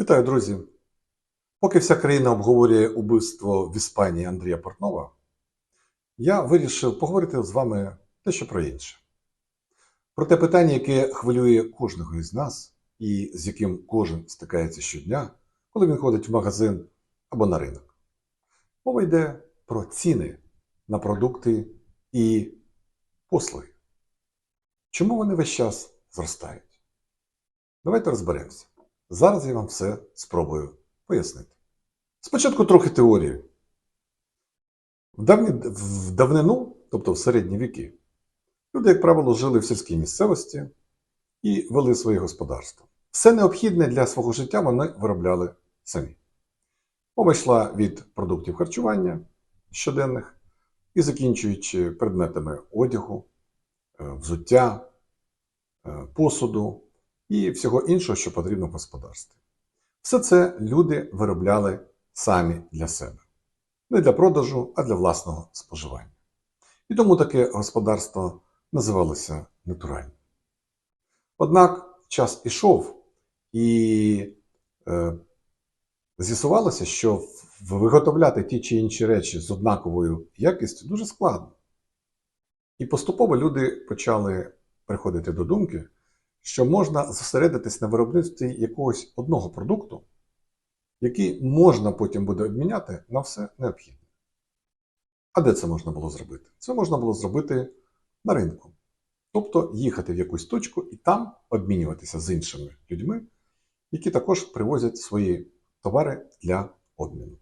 Вітаю, друзі! Поки вся країна обговорює убивство в Іспанії Андрія Портнова, я вирішив поговорити з вами дещо про інше. Про те питання, яке хвилює кожного із нас і з яким кожен стикається щодня, коли він ходить в магазин або на ринок. Мова йде про ціни на продукти і послуги. Чому вони весь час зростають? Давайте розберемося. Зараз я вам все спробую пояснити. Спочатку трохи теорії. В, давні, в давнину, тобто в середні віки, люди, як правило, жили в сільській місцевості і вели своє господарство. Все необхідне для свого життя вони виробляли самі. Мова йшла від продуктів харчування щоденних і закінчуючи предметами одягу, е, взуття, е, посуду і всього іншого, що потрібно в господарстві. Все це люди виробляли самі для себе. Не для продажу, а для власного споживання. І тому таке господарство називалося натуральним. Однак час ішов, і е, з'ясувалося, що виготовляти ті чи інші речі з однаковою якістю дуже складно. І поступово люди почали приходити до думки, що можна зосередитись на виробництві якогось одного продукту, який можна потім буде обміняти на все необхідне. А де це можна було зробити? Це можна було зробити на ринку. Тобто їхати в якусь точку і там обмінюватися з іншими людьми, які також привозять свої товари для обміну.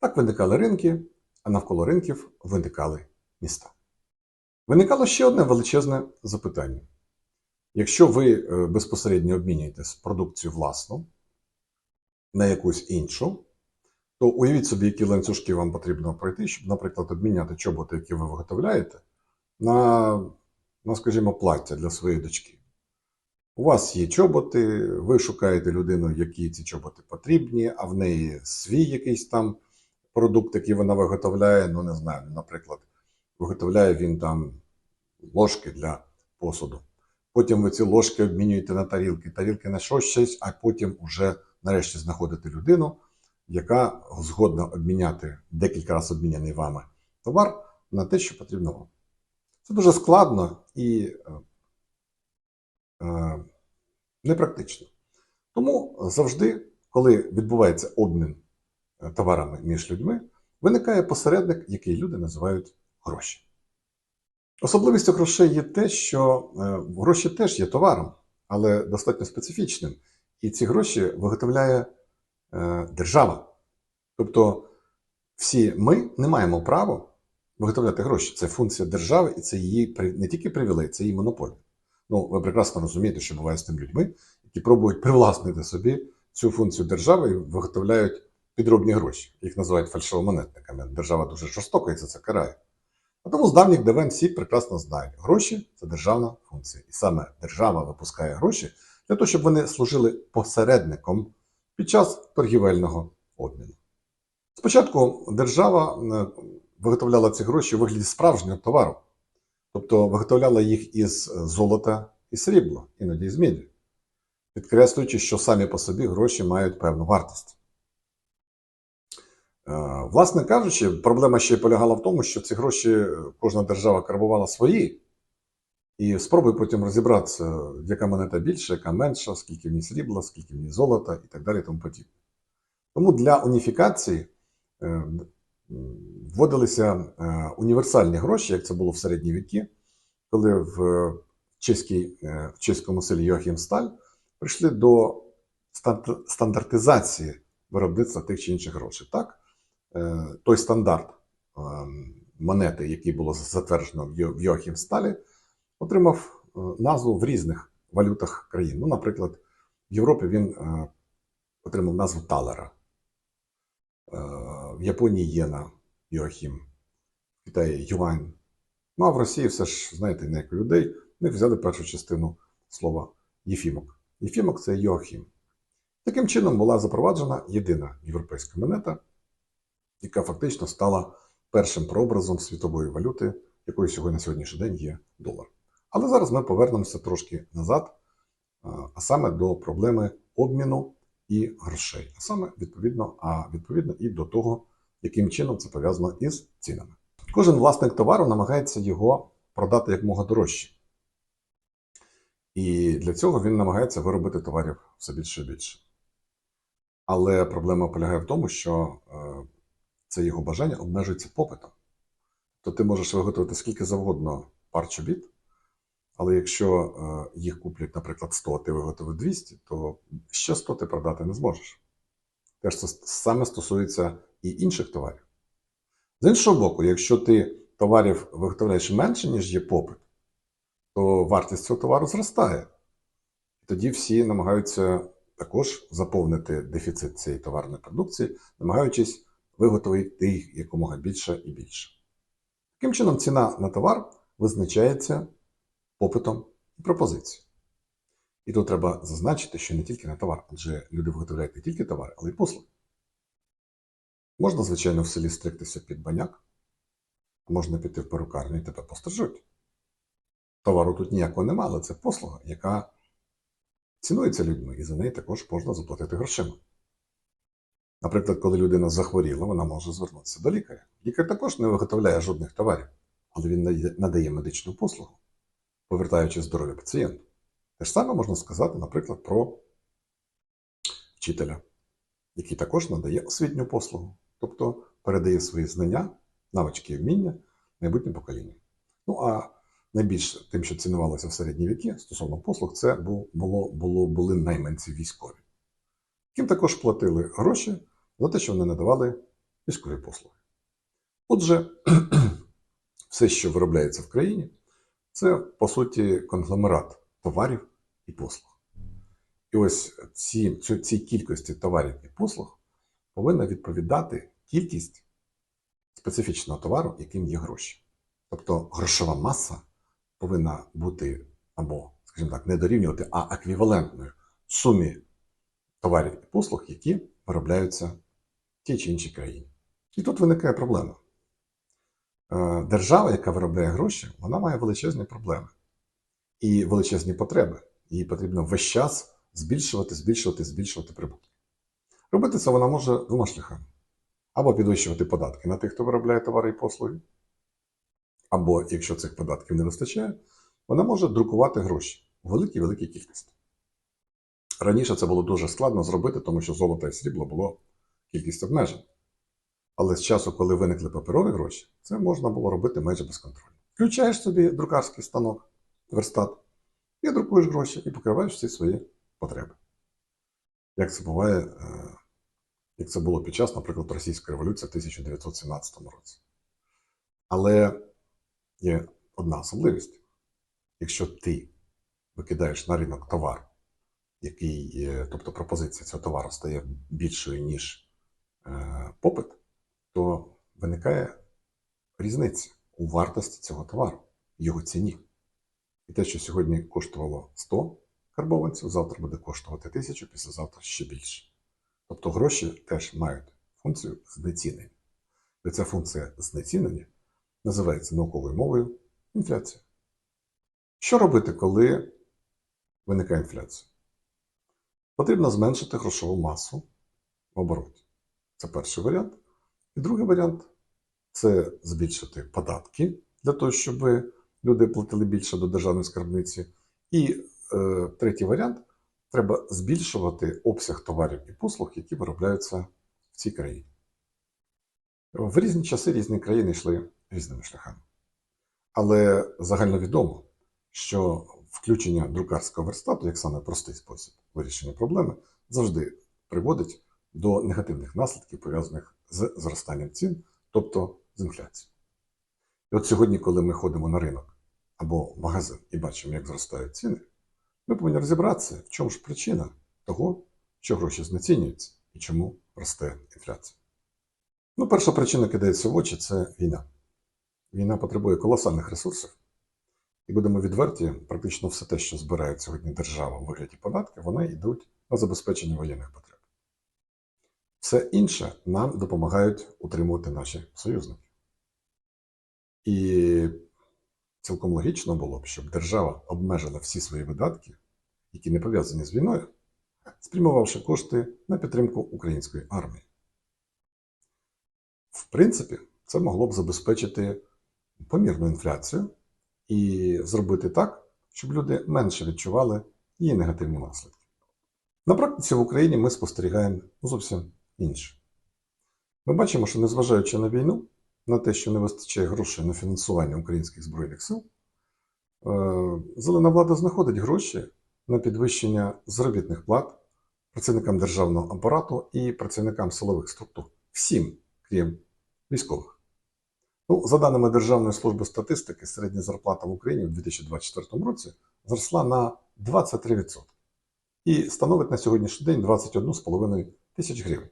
Так виникали ринки, а навколо ринків виникали міста. Виникало ще одне величезне запитання. Якщо ви е, безпосередньо обмінюєтесь продукцію власну на якусь іншу, то уявіть собі, які ланцюжки вам потрібно пройти, щоб, наприклад, обміняти чоботи, які ви виготовляєте, на, на скажімо, плаття для своєї дочки. У вас є чоботи, ви шукаєте людину, які ці чоботи потрібні, а в неї свій якийсь там продукт, який вона виготовляє, ну не знаю, наприклад, виготовляє він там ложки для посуду. Потім ви ці ложки обмінюєте на тарілки, тарілки на щось, щось, а потім уже нарешті знаходите людину, яка згодна обміняти декілька разів обміняний вами товар на те, що потрібно вам. Це дуже складно і е, е, непрактично. Тому завжди, коли відбувається обмін е, товарами між людьми, виникає посередник, який люди називають гроші. Особливістю грошей є те, що е, гроші теж є товаром, але достатньо специфічним. І ці гроші виготовляє е, держава. Тобто всі ми не маємо права виготовляти гроші. Це функція держави, і це її не тільки привілей, це її монополія. Ну, ви прекрасно розумієте, що буває з тими людьми, які пробують привласнити собі цю функцію держави і виготовляють підробні гроші. Їх називають фальшивомонетниками. Держава дуже жорстоко і за це карає. А тому з давніх давен всі прекрасно знають, гроші це державна функція. І саме держава випускає гроші для того, щоб вони служили посередником під час торгівельного обміну. Спочатку держава е, виготовляла ці гроші у вигляді справжнього товару, тобто виготовляла їх із золота і срібла, іноді з міді, підкреслюючи, що самі по собі гроші мають певну вартість. Е, Власне кажучи, проблема ще полягала в тому, що ці гроші е, кожна держава карбувала свої, і спробуй потім розібратися, яка монета більша, яка менша, скільки в ній срібла, скільки в ній золота і так далі. і Тому подібне. Тому для уніфікації е, вводилися універсальні гроші, як це було в середні віки, коли в, чеській, в чеському селі Йохімсталь прийшли до стандартизації виробництва тих чи інших грошей. Так? Е, той стандарт е, монети, який було затверджено в Йо- в Йохімсталі, отримав е, назву в різних валютах країн. Ну, наприклад, в Європі він отримав назву талера, в Японії єна Йохім, в Китаї юань. Ну а в Росії все ж, знаєте, не як людей, них взяли першу частину слова Єфімок. Єфімок це Йохім. Таким чином була запроваджена єдина європейська монета, яка фактично стала першим прообразом світової валюти, якою сьогодні на сьогоднішній день є долар. Але зараз ми повернемося трошки назад, а саме до проблеми обміну і грошей. А саме відповідно, а відповідно і до того, яким чином це пов'язано із цінами. Кожен власник товару намагається його продати якмога дорожче. І для цього він намагається виробити товарів все більше і більше. Але проблема полягає в тому, що е, це його бажання обмежується попитом. То ти можеш виготовити скільки завгодно пар чобіт, але якщо е, їх куплять, наприклад, 100, а ти виготовив 200, то ще 100 ти продати не зможеш. Теж це саме стосується і інших товарів. З іншого боку, якщо ти товарів виготовляєш менше, ніж є попит, то вартість цього товару зростає. І тоді всі намагаються також заповнити дефіцит цієї товарної продукції, намагаючись виготовити їх якомога більше і більше. Таким чином, ціна на товар визначається попитом і пропозицією. І тут треба зазначити, що не тільки на товар, адже люди виготовляють не тільки товари, але й послуги. Можна, звичайно, в селі стригтися під баняк, можна піти в перукарню і тебе пострижуть. Товару тут ніякого немає, але це послуга, яка цінується людьми, і за неї також можна заплатити грошима. Наприклад, коли людина захворіла, вона може звернутися до лікаря. Лікар також не виготовляє жодних товарів, але він надає- медичну послугу, повертаючи здоров'я пацієнту. Те ж саме можна сказати, наприклад, про вчителя, який також надає освітню послугу, тобто передає свої знання, навички і вміння майбутнім поколінням. Ну а найбільш тим, що цінувалося в середні віки стосовно послуг, це бу- було, було, були найманці військові, яким також платили гроші за те, що вони надавали військові послуги. Отже, все, що виробляється в країні, це по суті конгломерат товарів і послуг. І ось ці, цій кількості товарів і послуг повинна відповідати кількість специфічного товару, яким є гроші. Тобто грошова маса повинна бути або, скажімо так, не дорівнювати, а еквівалентною сумі товарів і послуг, які виробляються тій чи іншій країні. І тут виникає проблема. Е, Держава, яка виробляє гроші, вона має величезні проблеми і величезні потреби. Їй потрібно весь час збільшувати, збільшувати, збільшувати прибутки. Робити це вона може двома шляхами: або підвищувати податки на тих, хто виробляє товари і послуги, або, якщо цих податків не вистачає, вона може друкувати гроші у великій великій кількості. Раніше це було дуже складно зробити, тому що золото і срібло було кількість обмежень. Але з часу, коли виникли паперові гроші, це можна було робити майже безконтрольно. Включаєш собі друкарський станок, верстат, і друкуєш гроші і покриваєш всі свої потреби. Як це буває, е, як це було під час, наприклад, Російської революції в 1917 році. Але є одна особливість. Якщо ти викидаєш на ринок товар, який, е, тобто пропозиція цього товару стає більшою, ніж попит, то виникає різниця у вартості цього товару, його ціні. І те, що сьогодні коштувало 100 карбованців, завтра буде коштувати 1000, післязавтра ще більше. Тобто гроші теж мають функцію знецінення. І ця функція знецінення називається науковою мовою інфляція. Що робити, коли виникає інфляція? Потрібно зменшити грошову масу в обороті. Це перший варіант. І другий варіант це збільшити податки для того, щоб люди платили більше до державної скарбниці. І е, третій варіант треба збільшувати обсяг товарів і послуг, які виробляються в цій країні. В різні часи різні країни йшли різними шляхами. Але загальновідомо, що включення друкарського верстату, як саме простий спосіб вирішення проблеми, завжди приводить до негативних наслідків, пов'язаних з зростанням цін, тобто з інфляцією. І от сьогодні, коли ми ходимо на ринок або в магазин і бачимо, як зростають ціни, ми повинні розібратися, в чому ж причина того, що гроші знецінюються і чому росте інфляція. Ну, перша причина кидається в очі це війна. Війна потребує колосальних ресурсів, і будемо відверті, практично все те, що збирає сьогодні держава у вигляді податків, вони йдуть на забезпечення воєнних потреб. Все інше нам допомагають утримувати наші союзники. І цілком логічно було б, щоб держава обмежила всі свої видатки, які не пов'язані з війною, спрямувавши кошти на підтримку української армії. В принципі, це могло б забезпечити помірну інфляцію і зробити так, щоб люди менше відчували її негативні наслідки. На практиці в Україні ми спостерігаємо зовсім інше. Ми бачимо, що незважаючи на війну, на те, що не вистачає грошей на фінансування українських збройних сил, е, зелена влада знаходить гроші на підвищення заробітних плат працівникам державного апарату і працівникам силових структур. Всім, крім військових. Ну, за даними Державної служби статистики, середня зарплата в Україні у 2024 році зросла на 23% і становить на сьогоднішній день 21,5 тисяч гривень.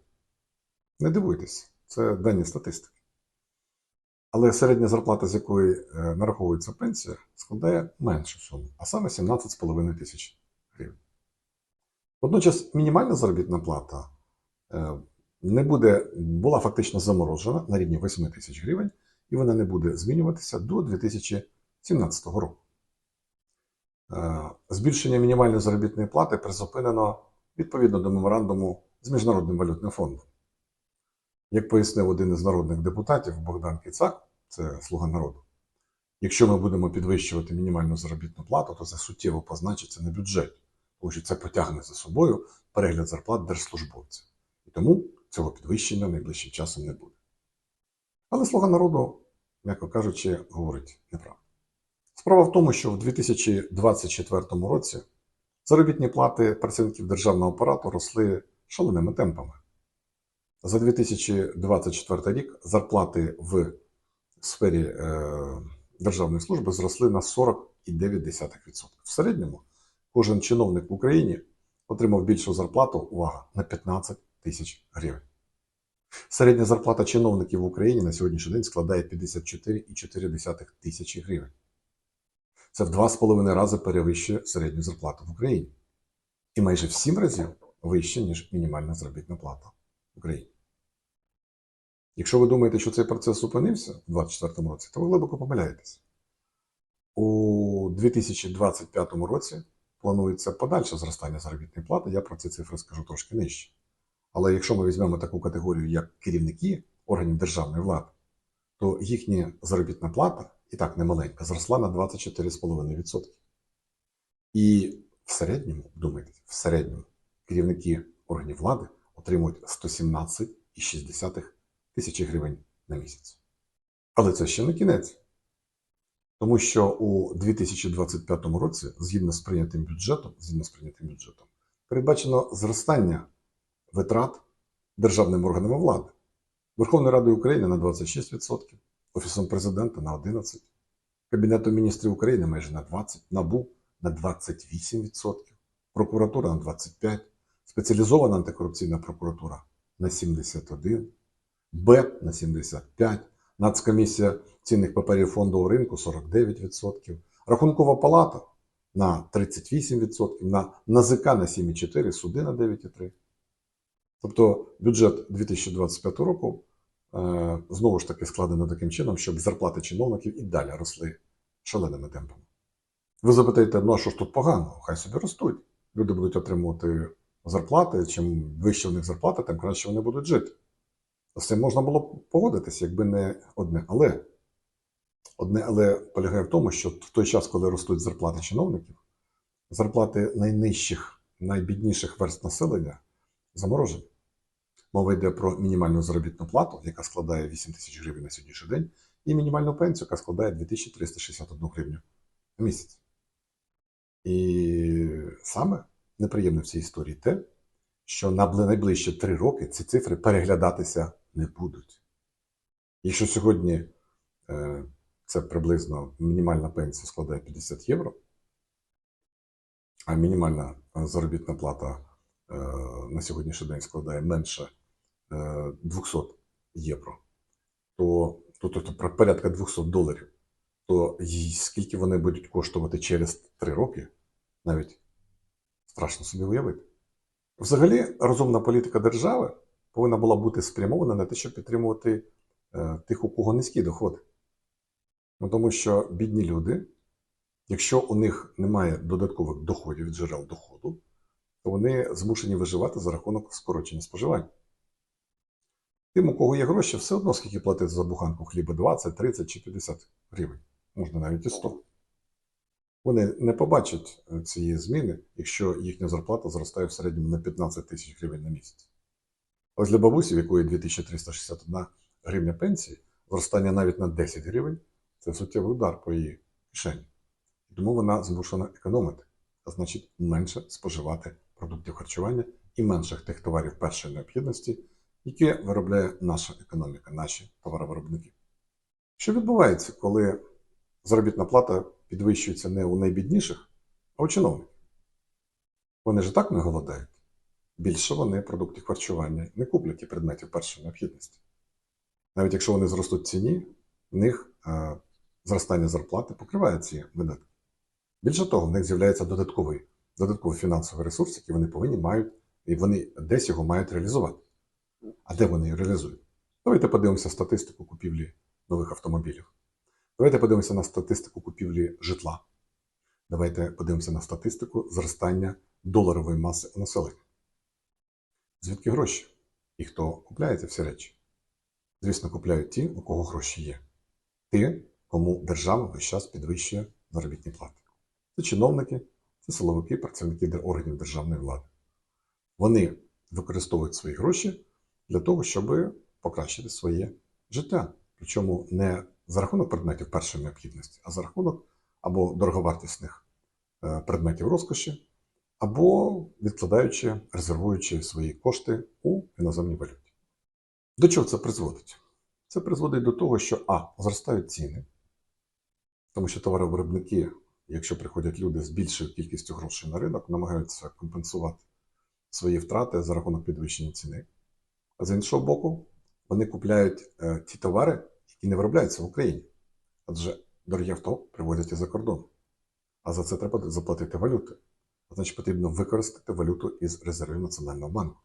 Не дивуйтесь, це дані статистики. Але середня зарплата, з якої е, нараховується пенсія, складає меншу суму, а саме 17,5 тисяч гривень. Водночас мінімальна заробітна плата е, не буде, була фактично заморожена на рівні 8 тисяч гривень, і вона не буде змінюватися до 2017 року. Е, Збільшення мінімальної заробітної плати призупинено відповідно до меморандуму з Міжнародним валютним фондом. Як пояснив один із народних депутатів Богдан Кицак, це слуга народу, якщо ми будемо підвищувати мінімальну заробітну плату, то це суттєво позначиться на бюджеті, тому що це потягне за собою перегляд зарплат держслужбовців. І тому цього підвищення найближчим часом не буде. Але слуга народу, м'яко кажучи, говорить неправду. Справа в тому, що в 2024 році заробітні плати працівників державного апарату росли шаленими темпами. За 2024 рік зарплати в сфері е, державної служби зросли на 40,9%. В середньому кожен чиновник в Україні отримав більшу зарплату, увага, на 15 тисяч гривень. Середня зарплата чиновників в Україні на сьогоднішній день складає 54,4 тисячі гривень. Це в 2,5 рази перевищує середню зарплату в Україні. І майже в 7 разів вище, ніж мінімальна заробітна плата в Україні. Якщо ви думаєте, що цей процес зупинився у 2024 році, то ви глибоко помиляєтесь. У 2025 році планується подальше зростання заробітної плати. Я про ці цифри скажу трошки нижче. Але якщо ми візьмемо таку категорію, як керівники органів державної влади, то їхня заробітна плата, і так немаленька, зросла на 24,5%. І в середньому, думайте, в середньому керівники органів влади отримують 117,6 тисячі гривень на місяць. Але це ще не кінець. Тому що у 2025 році, згідно з прийнятим бюджетом, згідно з прийнятим бюджетом, передбачено зростання витрат державними органами влади. Верховною Радою України на 26%, Офісом президента на 11%, Кабінетом міністрів України майже на 20%, НАБУ на 28%, прокуратура на 25%, спеціалізована антикорупційна прокуратура на 71%, БЕП на 75%, Нацкомісія цінних паперів фондового ринку 49%, Рахункова палата на 38%, на НАЗК на 7,4%, суди на 9,3%. Тобто бюджет 2025 року е, знову ж таки складено таким чином, щоб зарплати чиновників і далі росли шаленими темпами. Ви запитаєте, ну а що ж тут погано? Хай собі ростуть. Люди будуть отримувати зарплати. Чим вище в них зарплата, тим краще вони будуть жити. З цим можна було б погодитися, якби не одне але. Одне але полягає в тому, що в той час, коли ростуть зарплати чиновників, зарплати найнижчих, найбідніших верст населення заморожені. Мова йде про мінімальну заробітну плату, яка складає 8 тисяч гривень на сьогоднішній день, і мінімальну пенсію, яка складає 2361 гривню на місяць. І саме неприємне в цій історії те, що на найближчі три роки ці цифри переглядатися не будуть. Якщо сьогодні е, це приблизно мінімальна пенсія складає 50 євро, а мінімальна е, заробітна плата е, на сьогоднішній день складає менше е, 200 євро, то, то, то, то порядка 200 доларів, то скільки вони будуть коштувати через 3 роки, навіть страшно собі уявити. Взагалі, розумна політика держави повинна була бути спрямована на те, щоб підтримувати е, тих, у кого низькі доходи. Ну, тому що бідні люди, якщо у них немає додаткових доходів від джерел доходу, то вони змушені виживати за рахунок скорочення споживання. Тим, у кого є гроші, все одно скільки платити за буханку хліба 20, 30 чи 50 гривень, можна навіть і 100. Вони не побачать е, цієї зміни, якщо їхня зарплата зростає в середньому на 15 тисяч гривень на місяць. Ось для бабусі, в якої 2361 гривня пенсії, зростання навіть на 10 гривень це суттєвий удар по її кишені. Тому вона змушена економити, а значить менше споживати продуктів харчування і менше тих товарів першої необхідності, які виробляє наша економіка, наші товаровиробники. Що відбувається, коли заробітна плата підвищується не у найбідніших, а у чиновників? Вони ж так не голодають. Більше вони продуктів харчування не куплять і предметів першої необхідності. Навіть якщо вони зростуть в ціні, в них е, зростання зарплати покриває ці видатки. Більше того, в них з'являється додатковий, додатковий фінансовий ресурс, який вони повинні мають, і вони десь його мають реалізувати. А де вони реалізують? Давайте подивимося статистику купівлі нових автомобілів. Давайте подивимося на статистику купівлі житла. Давайте подивимося на статистику зростання доларової маси населення. Звідки гроші? І хто купляє ці всі речі? Звісно, купляють ті, у кого гроші є. Ті, кому держава весь час підвищує заробітні плати. Це чиновники, це силовики, працівники органів державної влади. Вони використовують свої гроші для того, щоб покращити своє життя. Причому не за рахунок предметів першої необхідності, а за рахунок або дороговартісних е, предметів розкоші, або відкладаючи, резервуючи свої кошти у іноземній валюті. До чого це призводить? Це призводить до того, що А. Зростають ціни, тому що товаровиробники, якщо приходять люди з більшою кількістю грошей на ринок, намагаються компенсувати свої втрати за рахунок підвищення ціни. А з іншого боку, вони купляють е, ті товари, які не виробляються в Україні. Адже дорогі авто привозять із-за кордону. А за це треба заплатити валюти. Значить, потрібно використати валюту із резервів Національного банку.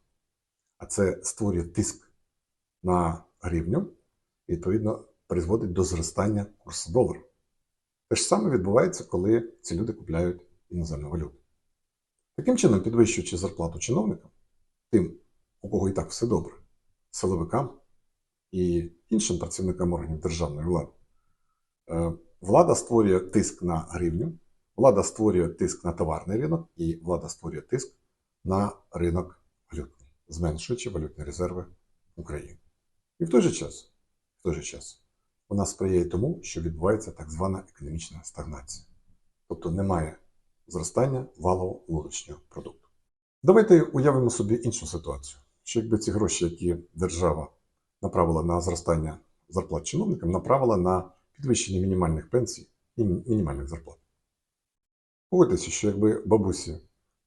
А це створює тиск на гривню і, відповідно, призводить до зростання курсу долару. Те ж саме відбувається, коли ці люди купляють іноземну валюту. Таким чином, підвищуючи зарплату чиновникам, тим, у кого і так все добре, силовикам і іншим працівникам органів державної влади, е, влада створює тиск на гривню, влада створює тиск на товарний ринок і влада створює тиск на ринок валютний, зменшуючи валютні резерви України. І в той же час, в той же час вона сприяє тому, що відбувається так звана економічна стагнація. Тобто немає зростання валового внутрішнього продукту. Давайте уявимо собі іншу ситуацію, що якби ці гроші, які держава направила на зростання зарплат чиновникам, направила на підвищення мінімальних пенсій і мінімальних зарплат. Погодьтеся, що якби бабусі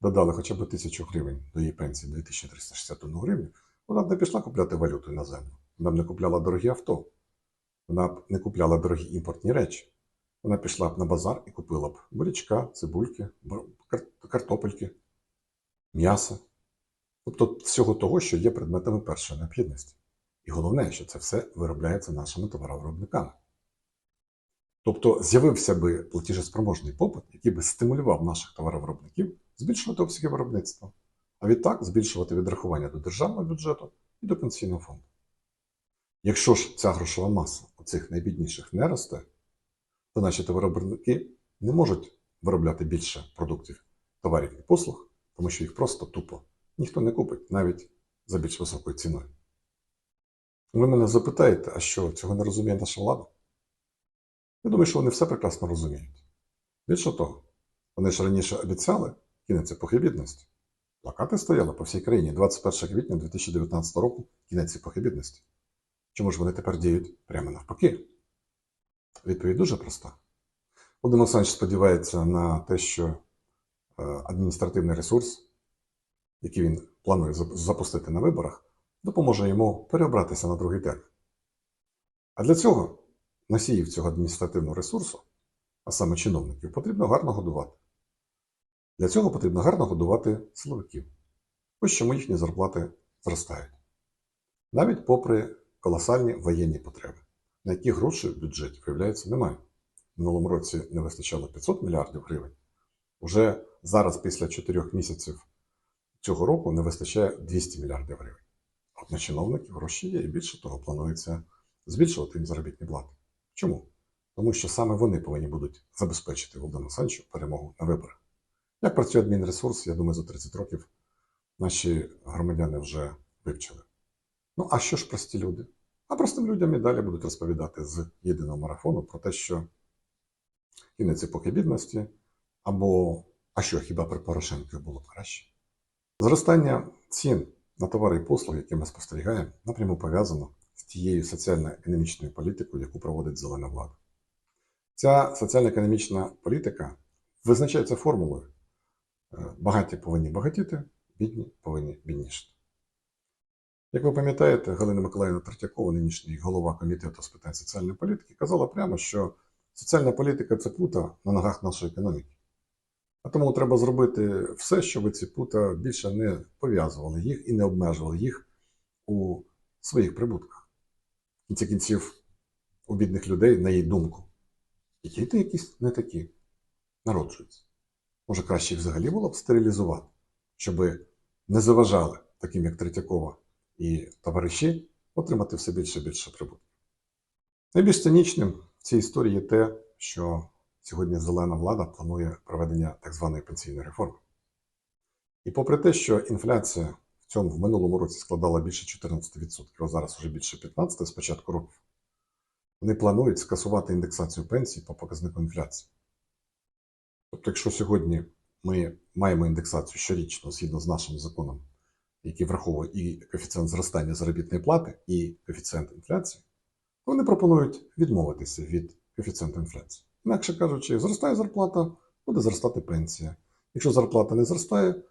додали хоча б тисячу гривень до її пенсії 2361 гривню, вона б не пішла купляти валюту іноземну. Вона б не купляла дорогі авто, вона б не купляла дорогі імпортні речі. Вона пішла б на базар і купила б бурячка, цибульки, картопельки, м'ясо. Тобто всього того, що є предметами першої необхідності. І головне, що це все виробляється нашими товаровиробниками. Тобто з'явився би платіжеспроможний попит, який би стимулював наших товаровиробників збільшувати обсяги виробництва, а відтак збільшувати відрахування до державного бюджету і до пенсійного фонду. Якщо ж ця грошова маса у цих найбідніших не росте, то наші товаровиробники не можуть виробляти більше продуктів, товарів і послуг, тому що їх просто тупо ніхто не купить навіть за більш високою ціною. Ви мене запитаєте, а що цього не розуміє наша влада? Я думаю, що вони все прекрасно розуміють. Більше того, вони ж раніше обіцяли кінець епохи бідності. Плакати стояли по всій країні 21 квітня 2019 року кінець епохи бідності. Чому ж вони тепер діють прямо навпаки? Відповідь дуже проста. Володимир Олександрович сподівається на те, що е, адміністративний ресурс, який він планує запустити на виборах, допоможе йому переобратися на другий термін. А для цього носіїв цього адміністративного ресурсу, а саме чиновників, потрібно гарно годувати. Для цього потрібно гарно годувати силовиків. Ось чому їхні зарплати зростають. Навіть попри колосальні воєнні потреби, на які грошей в бюджеті, виявляється, немає. В минулому році не вистачало 500 мільярдів гривень. Уже зараз, після 4 місяців цього року не вистачає 200 мільярдів гривень. От на чиновників гроші є, і більше того, планується збільшувати їм заробітні плати. Чому? Тому що саме вони повинні будуть забезпечити Володимиру Санчу перемогу на виборах. Як працює адмінресурс, я думаю, за 30 років наші громадяни вже вивчили. Ну, а що ж прості люди? А простим людям і далі будуть розповідати з єдиного марафону про те, що кінець епохи бідності, або а що хіба при Порошенку було краще? Зростання цін на товари і послуги, які ми спостерігаємо, напряму пов'язано з тією соціально-економічною політикою, яку проводить зелена влада. Ця соціально-економічна політика визначається формулою: е, багаті повинні багатіти, бідні повинні біднішити. Як ви пам'ятаєте, Галина Миколаївна Третьякова, нинішній голова комітету з питань соціальної політики, казала прямо, що соціальна політика це пута на ногах нашої економіки. А тому треба зробити все, щоб ці пута більше не пов'язували їх і не обмежували їх у своїх прибутках. Кінці кінців у бідних людей, на її думку, діти якісь не такі народжуються. Може, краще їх взагалі було б стерилізувати, щоб не заважали таким, як Третьякова і товариші, отримати все більше і більше прибутку. Найбільш цинічним в цій історії є те, що сьогодні зелена влада планує проведення так званої пенсійної реформи. І попри те, що інфляція цьому в минулому році складала більше 14%, а зараз вже більше 15% з початку року, вони планують скасувати індексацію пенсій по показнику інфляції. Тобто, якщо сьогодні ми маємо індексацію щорічно згідно з нашим законом, який враховує і коефіцієнт зростання заробітної плати, і коефіцієнт інфляції, то вони пропонують відмовитися від коефіцієнту інфляції. Інакше кажучи, зростає зарплата, буде зростати пенсія. Якщо зарплата не зростає,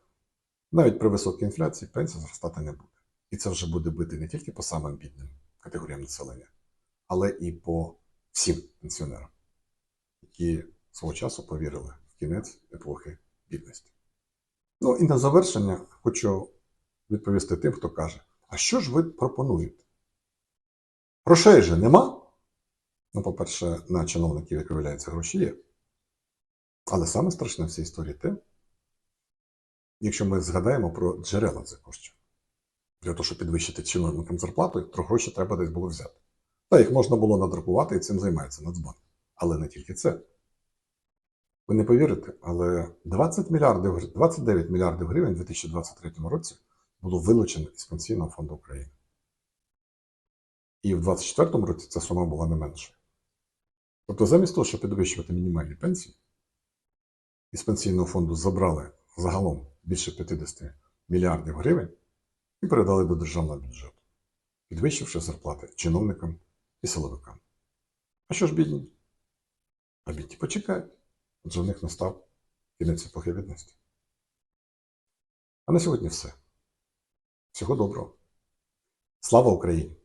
навіть при високій інфляції пенсія зростати не буде. І це вже буде бити не тільки по самим бідним категоріям населення, але і по всім пенсіонерам, які свого часу повірили в кінець епохи бідності. Ну і на завершення хочу відповісти тим, хто каже: а що ж ви пропонуєте? Грошей же нема? Ну, по-перше, на чиновників, як виявляється, гроші є. Але саме страшне в цій історії те, якщо ми згадаємо про джерела цих коштів. Для того, щоб підвищити чиновникам зарплату, то гроші треба десь було взяти. Та їх можна було надрукувати і цим займається Нацбанк. Але не тільки це. Ви не повірите, але 20 мільярдів, 29 мільярдів гривень у 2023 році було вилучено із Пенсійного фонду України. І в 2024 році ця сума була не менша. Тобто, замість того, щоб підвищувати мінімальні пенсії, із пенсійного фонду забрали загалом більше 50 мільярдів гривень і передали до державного бюджету, підвищивши зарплати чиновникам і силовикам. А що ж бідні? А бідні почекають, адже в них настав кінець епохи бідності. А на сьогодні все. Всього доброго. Слава Україні!